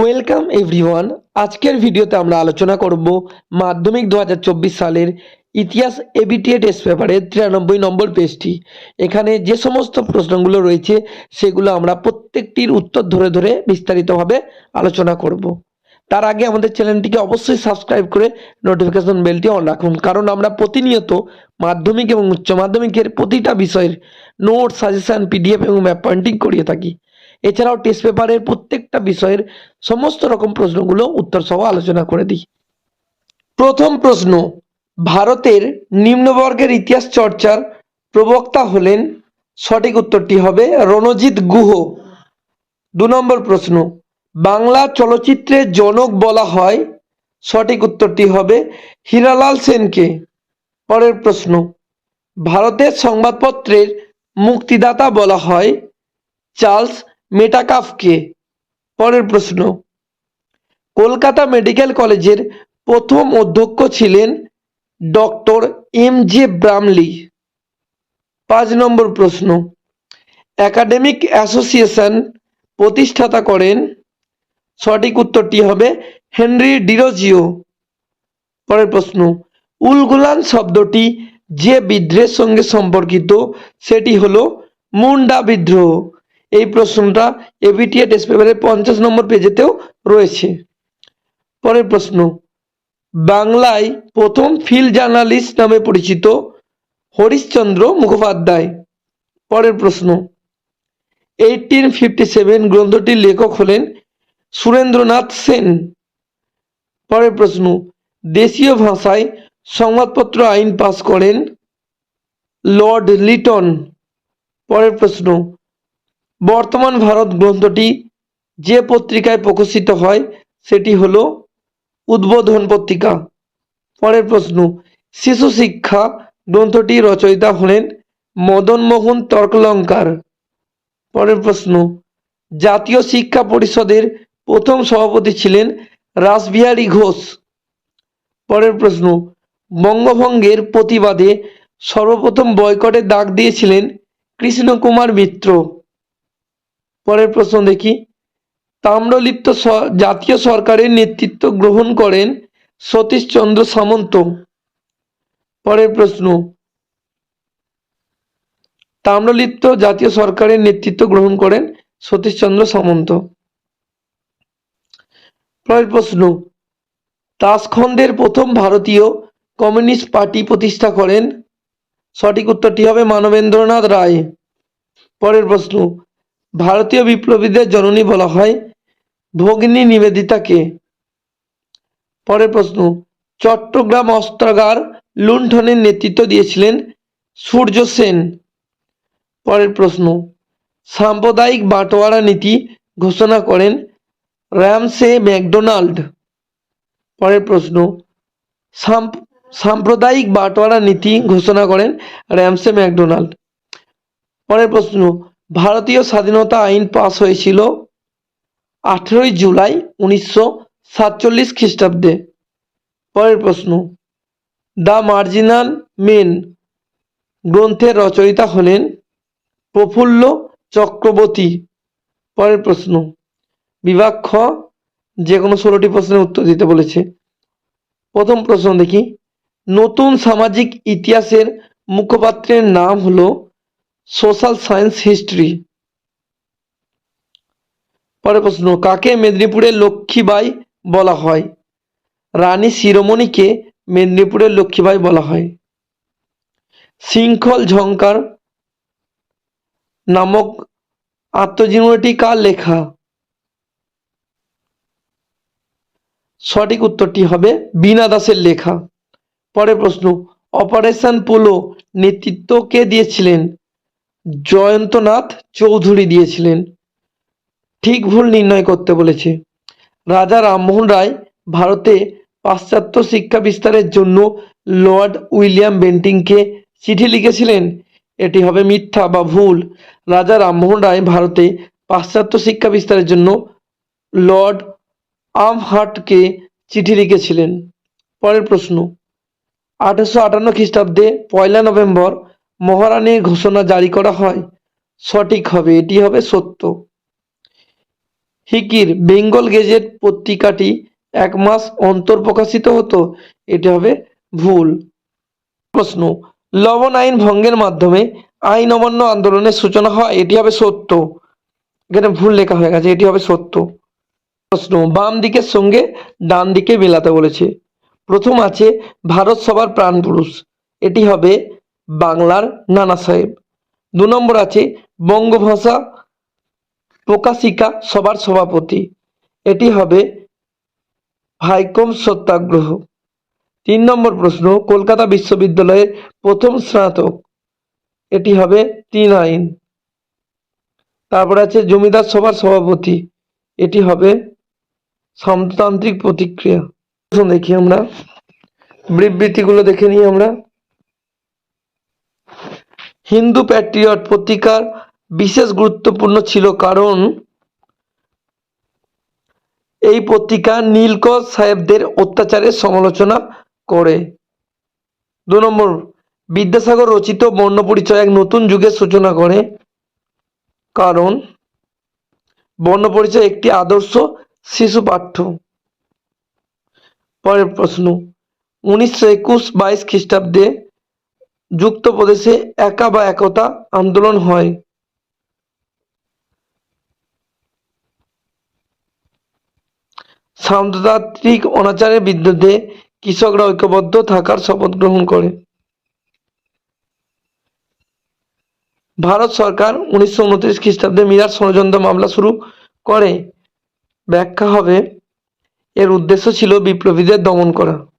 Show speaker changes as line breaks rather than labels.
Welcome everyone আজকের ভিডিওতে আমরা আলোচনা করব মাধ্যমিক দু হাজার চব্বিশ সালের ইতিহাস এবিটিএ টেস্ট পেপারের তিরানব্বই নম্বর পেজটি। এখানে যে সমস্ত প্রশ্নগুলো রয়েছে, সেগুলো আমরা প্রত্যেকটির উত্তর ধরে ধরে বিস্তারিতভাবে আলোচনা করব। তার আগে আমাদের চ্যানেলটিকে অবশ্যই সাবস্ক্রাইব করে নোটিফিকেশন বেলটি অন রাখুন, কারণ আমরা প্রতিনিয়ত মাধ্যমিক এবং উচ্চ মাধ্যমিকের প্রতিটা বিষয়ের নোট সাজেশন পিডিএফ এবং ম্যাপ পয়েন্টিং করিয়ে থাকি। এছাড়াও টেস্ট পেপারের প্রত্যেকটা বিষয়ের সমস্ত রকম প্রশ্নগুলো উত্তর সহ আলোচনা করে দিই। প্রথম প্রশ্ন, ভারতের নিম্নবর্গের ইতিহাস চর্চার প্রবক্তা হলেন, সঠিক উত্তরটি হবে রণজিৎ গুহ। দু নম্বর প্রশ্ন, বাংলা চলচ্চিত্রের জনক বলা হয়, সঠিক উত্তরটি হবে হীরালাল সেনকে। পরের প্রশ্ন, ভারতের সংবাদপত্রের মুক্তিদাতা বলা হয়, চার্লস মেটাকাফকে। পরের প্রশ্ন, কলকাতা মেডিকেল কলেজের প্রথম অধ্যক্ষ ছিলেন ডক্টর এম জে ব্রামলি। পাঁচ নম্বর প্রশ্ন, একাডেমিক অ্যাসোসিয়েশন প্রতিষ্ঠাতা করেন। সঠিক উত্তরটি হবে হেনরি ডিরোজিও। পরের প্রশ্ন, উলগুলান শব্দটি যে বিদ্রোহের সঙ্গে সম্পর্কিত, সেটি হলো মুন্ডা বিদ্রোহ। এই প্রশ্নটা এবিটিএ টেস্ট পেপারের পঞ্চাশ নম্বর পেজেতেও রয়েছে। পরের প্রশ্ন, বাংলায় প্রথম ফিল্ড জার্নালিস্ট নামে পরিচিত হরিশ্চন্দ্র মুখোপাধ্যায়। পরের প্রশ্ন এইটিন ফিফটি সেভেন গ্রন্থটির লেখক হলেন সুরেন্দ্রনাথ সেন। পরের প্রশ্ন, দেশীয় ভাষায় সংবাদপত্র আইন পাস করেন লর্ড লিটন। পরের প্রশ্ন বর্তমান ভারত গ্রন্থটি যে পত্রিকায় প্রকাশিত হয়, সেটি হল উদ্বোধন পত্রিকা। পরের প্রশ্ন, শিশু শিক্ষা গ্রন্থটি রচয়িতা হলেন মদনমোহন তর্কলঙ্কার। পরের প্রশ্ন, জাতীয় শিক্ষা পরিষদের প্রথম সভাপতি ছিলেন রাসবিহারী ঘোষ। পরের প্রশ্ন, বঙ্গভঙ্গের প্রতিবাদে সর্বপ্রথম বয়কটে ডাক দিয়েছিলেন কৃষ্ণকুমার মিত্র। পরের প্রশ্ন দেখি। তাম্রলিপ্ত জাতীয় সরকারের নেতৃত্ব গ্রহণ করেন সতীশচন্দ্র সামন্ত। পরের প্রশ্ন। তাম্রলিপ্ত জাতীয় সরকারের নেতৃত্ব গ্রহণ করেন সতীশচন্দ্র সামন্ত। পরের প্রশ্ন। তাসখন্দের প্রথম ভারতীয় কমিউনিস্ট পার্টি প্রতিষ্ঠা করেন। সঠিক উত্তরটি হবে মানবেন্দ্রনাথ রায়। পরের প্রশ্ন। ভারতীয় বিপ্লবীদের জননী বলা হয়। ভগিনী নিবেদিতাকে পরের প্রশ্ন, চট্টগ্রাম অস্ত্রাগার লুণ্ঠনের নেতৃত্ব দিয়েছিলেন সূর্য সেন। পরের প্রশ্ন, সাম্প্রদায়িক বাটোয়ারা নীতি ঘোষণা করেন র্যামসে ম্যাকডোনাল্ড। পরের প্রশ্ন, সাম্প- সাম্প্রদায়িক বাটোয়ারা নীতি ঘোষণা করেন র্যামসে ম্যাকডোনাল্ড। পরের প্রশ্ন ভারতীয় স্বাধীনতা আইন পাস হয়েছিল আঠেরোই জুলাই উনিশশো সাতচল্লিশ খ্রিস্টাব্দে। পরের প্রশ্ন, দ্য মার্জিনাল মেন গ্রন্থের রচয়িতা হলেন প্রফুল্ল চক্রবর্তী। পরের প্রশ্ন, বিভাগ খ যে কোনো ষোলোটি প্রশ্নের উত্তর দিতে বলেছে। প্রথম প্রশ্ন দেখি, নতুন সামাজিক ইতিহাসের মুখপাত্রের নাম হলো সোশ্যাল সায়েন্স হিস্ট্রি পরের প্রশ্ন, কাকে মেদিনীপুরের লক্ষ্মীবাই বলা হয়? রানী শিরোমণিকে মেদিনীপুরের লক্ষ্মীবাই বলা হয়। শৃঙ্খল ঝঙ্কার নামক আত্মজীবনীটি কার লেখা? সঠিক উত্তরটি হবে বীণা দাসের লেখা। পরের প্রশ্ন, অপারেশন পোলো নেতৃত্ব কে দিয়েছিলেন? জয়ন্তনাথ চৌধুরী দিয়েছিলেন। ঠিক ভুল নির্ণয় করতে বলেছে। রাজা রামমোহন রায় ভারতে পাশ্চাত্য শিক্ষা বিস্তারের জন্য লর্ড উইলিয়াম বেন্টিংকে চিঠি লিখেছিলেন। এটি হবে মিথ্যা বা ভুল। রাজা রামমোহন রায় ভারতে পাশ্চাত্য শিক্ষা বিস্তারের জন্য লর্ড আমহার্টকে চিঠি লিখেছিলেন। পরের প্রশ্ন, আঠারোশো আটান্ন খ্রিস্টাব্দে পয়লা নভেম্বর মহারানীর ঘোষণা জারি করা হয়। সঠিক হবে, এটি হবে সত্য। হিকির বেঙ্গল গেজেট পত্রিকাটি এক মাস অন্তর প্রকাশিত হতো, এটি হবে ভুল। প্রশ্ন, লবণ আইন ভঙ্গের মাধ্যমে আইন অমান্য আন্দোলনের সূচনা হয়, এটি হবে সত্য। এখানে ভুল লেখা হয়ে গেছে, এটি হবে সত্য। প্রশ্ন, বাম দিকের সঙ্গে ডান দিকে মেলাতে বলেছে। প্রথম আছে, ভারত সভার প্রাণপুরুষ। এটি হবে বাংলার নানা সাহেব। দু নম্বর আছে বঙ্গভাষা প্রকাশিকা সবার সভাপতি। এটি হবে ভাইকম সত্যাগ্রহ। তিন নম্বর প্রশ্ন, কলকাতা বিশ্ববিদ্যালয়ের প্রথম স্নাতক। এটি হবে তিন আইন। তারপর আছে জমিদার সভার সভাপতি। এটি হবে সমাজতান্ত্রিক প্রতিক্রিয়া। দেখি আমরা বিবৃতিগুলো দেখে নিই আমরা। হিন্দু প্যাট্রিয়ট পত্রিকার বিশেষ গুরুত্বপূর্ণ ছিল কারণ এই পত্রিকা নীলকর সাহেবদের অত্যাচারের সমালোচনা করে। দু নম্বর, বিদ্যাসাগর রচিত বর্ণপরিচয় এক নতুন যুগের সূচনা করে। কারণ বর্ণপরিচয় একটি আদর্শ শিশু পাঠ্য। পরের প্রশ্ন, উনিশশো একুশ বাইশ খ্রিস্টাব্দে যুক্তপ্রদেশে একা বা একতা আন্দোলন হয়। সামন্ততান্ত্রিক অনাচারের বিরুদ্ধে কৃষকরা ঐক্যবদ্ধ থাকার শপথ গ্রহণ করে। ভারত সরকার উনিশশো উনত্রিশ খ্রিস্টাব্দে মিরাট ষড়যন্ত্র মামলা শুরু করে। ব্যাখ্যা হবে, এর উদ্দেশ্য ছিল বিপ্লবীদের দমন করা।